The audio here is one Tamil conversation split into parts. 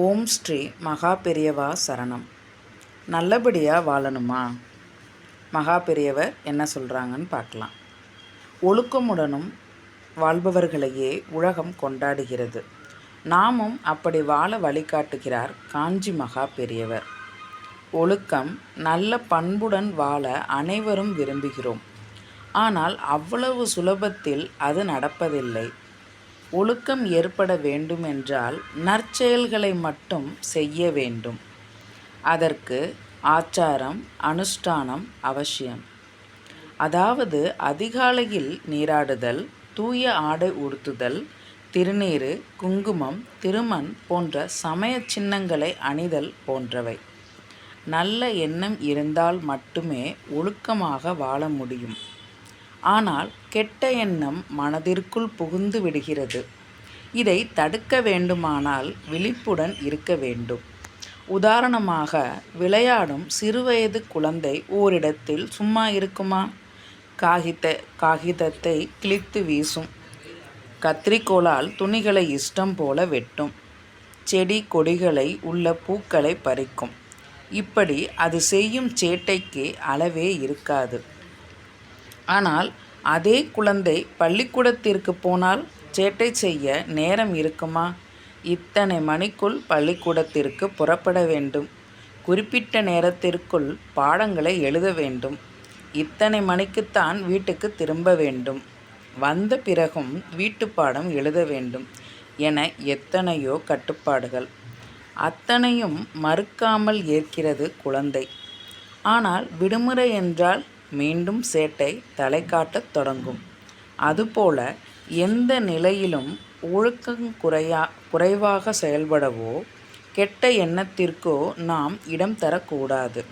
ஓம் ஸ்ரீ மகா பெரியவா சரணம். நல்லபடியாக வாழணுமா? மகா பெரியவர் என்ன சொல்கிறாங்கன்னு பார்க்கலாம். ஒழுக்கமுடனும் வாழ்பவர்களையே உலகம் கொண்டாடுகிறது. நாமும் அப்படி வாழ வழிகாட்டுகிறார் காஞ்சி மகா பெரியவர் ஒழுக்கம் நல்ல பண்புடன் வாழ அனைவரும் விரும்புகிறோம். ஆனால் அவ்வளவு சுலபத்தில் அது நடப்பதில்லை. ஒழுக்கம் ஏற்பட வேண்டுமென்றால் நற்செயல்களை மட்டும் செய்ய வேண்டும். அதற்கு ஆச்சாரம் அனுஷ்டானம் அவசியம். அதாவது அதிகாலையில் நீராடுதல் தூய ஆடை உடுத்துதல் திருநீறு குங்குமம் திருமண் போன்ற சமய சின்னங்களை அணிதல் போன்றவை. நல்ல எண்ணம் இருந்தால் மட்டுமே ஒழுக்கமாக வாழ முடியும். ஆனால் கெட்ட எண்ணம் மனதிற்குள் புகுந்து விடுகிறது. இதை தடுக்க வேண்டுமானால் விழிப்புடன் இருக்க வேண்டும். உதாரணமாக விளையாடும் சிறுவயது குழந்தை ஓரிடத்தில் சும்மா இருக்குமா? காகித காகிதத்தை கிழித்து வீசும். கத்திரிக்கோளால் துணிகளை இஷ்டம் போல வெட்டும். செடி கொடிகளை உள்ள பூக்களை பறிக்கும். இப்படி அது செய்யும் சேட்டைக்கு அளவே இருக்காது. ஆனால் அதே குழந்தை பள்ளிக்கூடத்திற்கு போனால் சேட்டை செய்ய நேரம் இருக்குமா? இத்தனை மணிக்குள் பள்ளிக்கூடத்திற்கு புறப்பட வேண்டும். குறிப்பிட்ட நேரத்திற்குள் பாடங்களை எழுத வேண்டும். இத்தனை மணிக்குத்தான் வீட்டுக்கு திரும்ப வேண்டும். வந்த பிறகும் வீட்டு பாடம் எழுத வேண்டும் என எத்தனையோ கட்டுப்பாடுகள். அத்தனையும் மறுக்காமல் ஏற்கிறது குழந்தை. ஆனால் விடுமுறை என்றால் மீண்டும் சேட்டை தலை காட்டத் தொடங்கும். அதுபோல எந்த நிலையிலும் ஒழுக்கம் குறையா குறைவாக செயல்படவோ கெட்ட எண்ணத்திற்கோ நாம் இடம் தரக்கூடாது.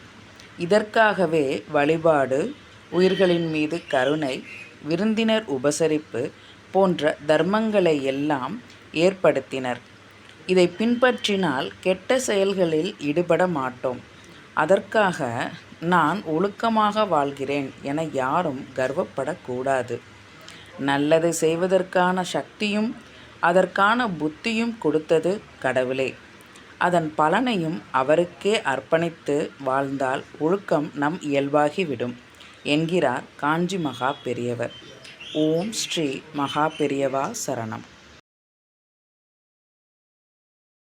இதற்காகவே வழிபாடு உயிர்களின் மீது கருணை விருந்தினர் உபசரிப்பு போன்ற தர்மங்களை எல்லாம் ஏற்படுத்தினர். இதை பின்பற்றினால் கெட்ட செயல்களில் ஈடுபட மாட்டோம். அதற்காக நான் ஒழுக்கமாக வாழ்கிறேன் என யாரும் கர்வப்படக்கூடாது. நல்லதை செய்வதற்கான சக்தியும் அதற்கான புத்தியும் கொடுத்தது கடவுளே. அதன் பலனையும் அவருக்கே அர்ப்பணித்து வாழ்ந்தால் ஒழுக்கம் நம் இயல்பாகிவிடும் என்கிறார் காஞ்சி மகா பெரியவர். ஓம் ஸ்ரீ மகா பெரியவா சரணம்.